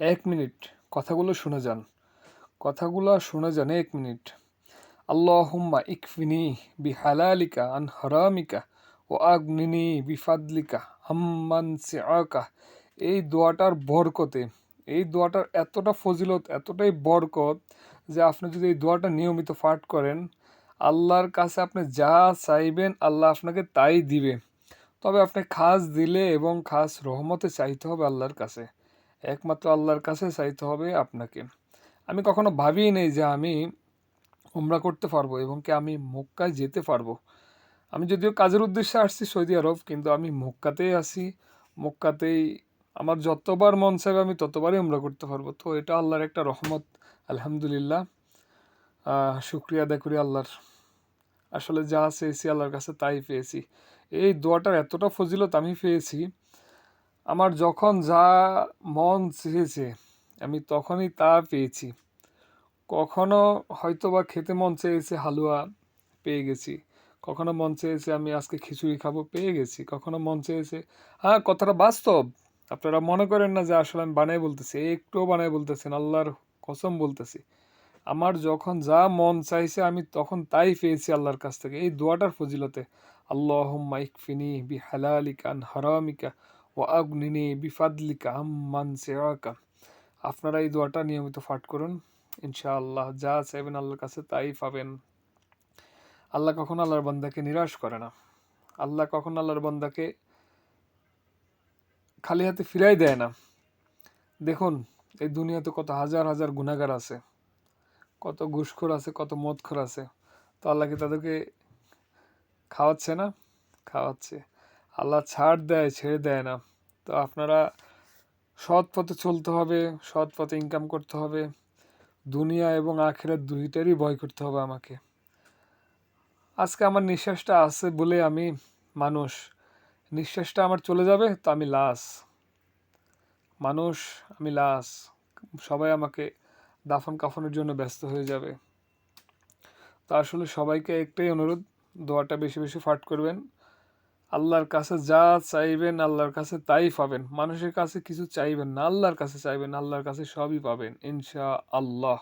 এক মিনিট, কথাগুলো শুনে যান। কথাগুলো শুনে যান এক মিনিট। আল্লাহুম্মা ইকফিনি বিহালালিকা আন হরামিকা ও আগনিনি বিফাদলিকা আম্মান সিআকা। এই দোয়াটার বরকতে, এই দোয়াটার এতটা ফজিলত, এতটাই বরকত যে আপনি যদি এই দোয়াটা নিয়মিত পাঠ করেন, আল্লাহর কাছে আপনি যা চাইবেন আল্লাহ আপনাকে তাই দিবে। তবে আপনি খাস দিলে এবং খাস রহমতে চাইতে হবে আল্লাহর কাছে। একমাত্র আল্লাহর কাছে চাইতে হবে আপনাকে। আমি কখনো ভাবিই নেই যে আমি উমরা করতে পারব এবং কি আমি মক্কায় যেতে পারব। আমি যদিও কাজের উদ্দেশ্যে আসছি সৌদি আরব, কিন্তু আমি মক্কাতেই আসি মক্কাতেই আমার যতবার মন চাইবে আমি ততবারই উমরা করতে পারব। তো এটা আল্লাহর একটা রহমত, আলহামদুলিল্লাহ। শুক্রিয়া আদায় করি আল্লাহর। আসলে যা চেয়েছি আল্লাহর কাছে তাই পেয়েছি। এই দোয়াটার এতটা ফজিলত আমি পেয়েছি আমার যখন যা মন চেয়েছে, আমি তখনই তা পেয়েছি। কখনো হয়তো বা খেতে মন চেয়েছে হালুয়া পেয়ে গেছি। কখনো মন চেয়েছে আমি আজকে খিচুড়ি খাব পেয়ে গেছি। কখনো মন চেয়েছে হ্যাঁ কথাটা বাস্তব। আপনারা মনে করেন না যে আসলে আমি বানাই বলতেছি, একটুও বানাই বলতেছেন আল্লাহর কসম বলতেছি। আমার যখন যা মন চাইছে, আমি তখন তাই পেয়েছি আল্লাহর কাছ থেকে। এই দোয়াটার ফজিলতে আল্লাহ ইকফিনি বি হালালিকা আন হারামিকা ও আগনিনি বিফাদলিকা আম্মান সেওয়াকা আপনারা এই দোয়াটা নিয়মিত পাঠ করুন। ইনশাআল্লাহ যা চাইবেন আল্লাহর কাছে তাই পাবেন। আল্লাহ কখনো আল্লাহর বান্দাকে নিরাশ করে না। আল্লাহ কখনো আল্লাহর বান্দাকে খালি হাতে ফিরাই দেয় না। দেখুন, এই দুনিয়াতে কত হাজার হাজার গুণাগার আছে। কত ঘুষখোর আছে, কত মদখোর আছে। তো আল্লাহ কি তাদেরকে খাওয়াচ্ছে না? খাওয়াচ্ছে। আল্লাহ ছাড় দেয়, ছেড়ে দেয় না। তো আপনারা সৎ পথে চলতে হবে, সৎ পথে ইনকাম করতে হবে। দুনিয়া এবং আখেরা দুইটারই ভয় করতে হবে আমাকে। আজকে আমার নিঃশ্বাসটা আছে বলে আমি মানুষ। নিঃশ্বাসটা আমার চলে যাবে, তো আমি লাশ। মানুষ, আমি লাশ। সবাই আমাকে দাফন কাফনের জন্য ব্যস্ত হয়ে যাবে। তো আসলে সবাইকে একটাই অনুরোধ, দোয়াটা বেশি বেশি ফাট করবেন। আল্লাহর কাছে যা চাইবেন আল্লাহর কাছে তাই পাবেন। মানুষের কাছে কিছু চাইবেন না, আল্লাহর কাছে চাইবেন, আল্লাহর কাছে সবই পাবেন ইনশা আল্লাহ